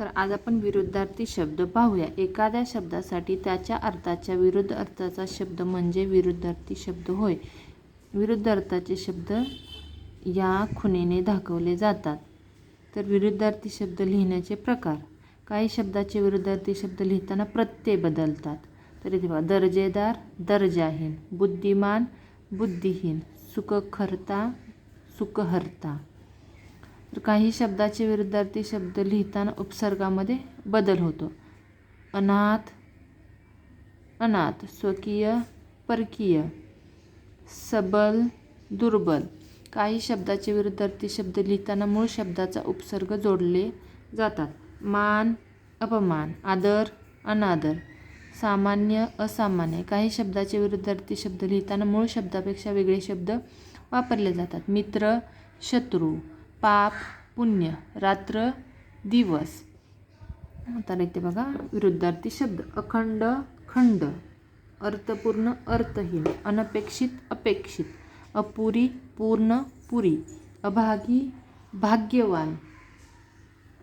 तर आज आपण विरुद्धार्थी शब्द पाहूया. एखाद्या शब्दासाठी त्याच्या अर्थाच्या विरुद्ध अर्थाचा शब्द म्हणजे विरुद्धार्थी शब्द होय. विरुद्ध अर्थाचे शब्द या खुणेने दाखवले जातात. तर विरुद्धार्थी शब्द लिहिण्याचे प्रकार. काही शब्दाचे विरुद्धार्थी शब्द लिहिताना प्रत्यय बदलतात. तर इथे बघा दर्जेदार दर्जाहीन बुद्धिमान बुद्धिहीन सुखखर्ता सुखहर्ता. तर काही शब्दाचे विरुद्धार्थी शब्द लिहिताना उपसर्गामध्ये बदल होतो. अनाथ अनाथ स्वकीय परकीय सबल दुर्बल. काही शब्दाचे विरुद्धार्थी शब्द लिहिताना मूळ शब्दाचा उपसर्ग जोडले जातात. मान अपमान आदर अनादर. सामान्य असामान्य. काही शब्दाचे विरुद्धार्थी शब्द लिहिताना मूळ शब्दापेक्षा वेगळे शब्द वापरले जातात. मित्र शत्रू. पाप पुण्य रात्र दिवस. तर इथे बघा विरुद्धार्थी शब्द. अखंड खंड. अर्थपूर्ण अर्थहीन. अनपेक्षित अपेक्षित. अपुरी पूर्ण पुरी. अभागी भाग्यवान.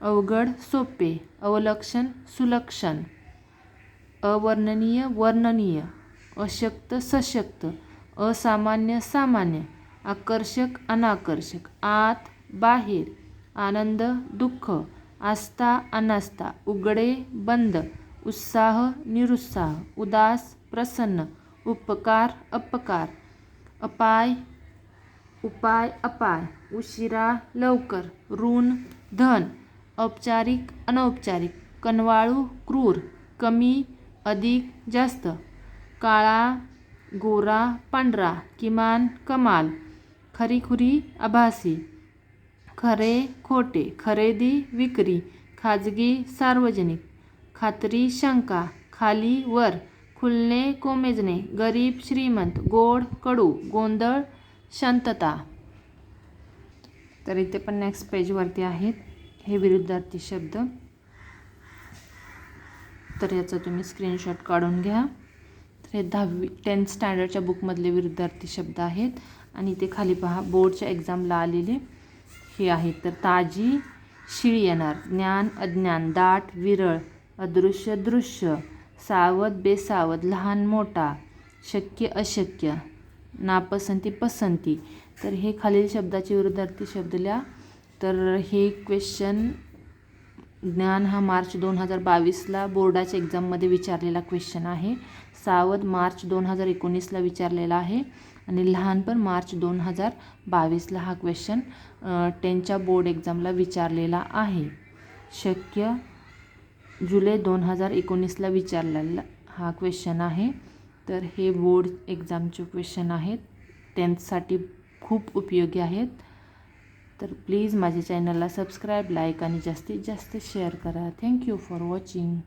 अवघड सोपे. अवलक्षण सुलक्षण. अवर्णनीय वर्णनीय. अशक्त सशक्त. असामान्य सामान्य. आकर्षक अनाकर्षक. आत बाहेर आनंद दुःख आस्था अनास्था उघडे बंद उत्साह निरुत्साह उदास प्रसन्न उपकार अपकार अपाय उपाय अपाय उशिरा लवकर ऋण धन औपचारिक अनौपचारिक कनवाळू क्रूर कमी अधिक जास्त काळा गोरा पांढरा किमान कमाल खरीखुरी आभासी खरे खोटे खरेदी विक्री खाजगी सार्वजनिक खात्री शंका खाली वर खुलणे कोमेजणे गरीब श्रीमंत गोड कडू गोंधळ शांतता. तर इथे पण नेक्स्ट पेजवरती आहेत. हे विरुद्धार्थी शब्द. तर याचा तुम्ही स्क्रीनशॉट काढून घ्या. तर हे दहावी टेन्थ स्टँडर्डच्या बुकमधले विरुद्धार्थी शब्द आहेत. आणि ते खाली पहा बोर्डच्या एक्झामला आलेले. हे आहेत तर ताजी शिळी येणार. ज्ञान अज्ञान दाट विरळ अदृश्य दृश्य सावध बेसावध लहान मोठा शक्य अशक्य नापसंती पसंती. तर हे खालील शब्दाचे विरुद्धार्थी शब्द लिहा. तर हे क्वेश्चन ज्ञान हा मार्च दोन हजार बावीसला बोर्डाच्या एक्झाममध्ये विचारलेला क्वेश्चन आहे. सावध मार्च दोन हजार एकोणीसला विचारलेला आहे. आणि लहानपण मार्च दोन हजार बावीसला हा क्वेश्चन टेनच्या बोर्ड एक्झामला विचारलेला आहे. शक्य जुलै दोन हजार एकोणीसला विचारलेला हा क्वेश्चन आहे. तर हे बोर्ड एक्झामचे क्वेश्चन आहेत. टेन्थसाठी खूप उपयोगी आहेत. तर प्लीज माझ्या चॅनलला सबस्क्राईब लाईक आणि जास्तीत जास्त शेअर करा. Thank you for watching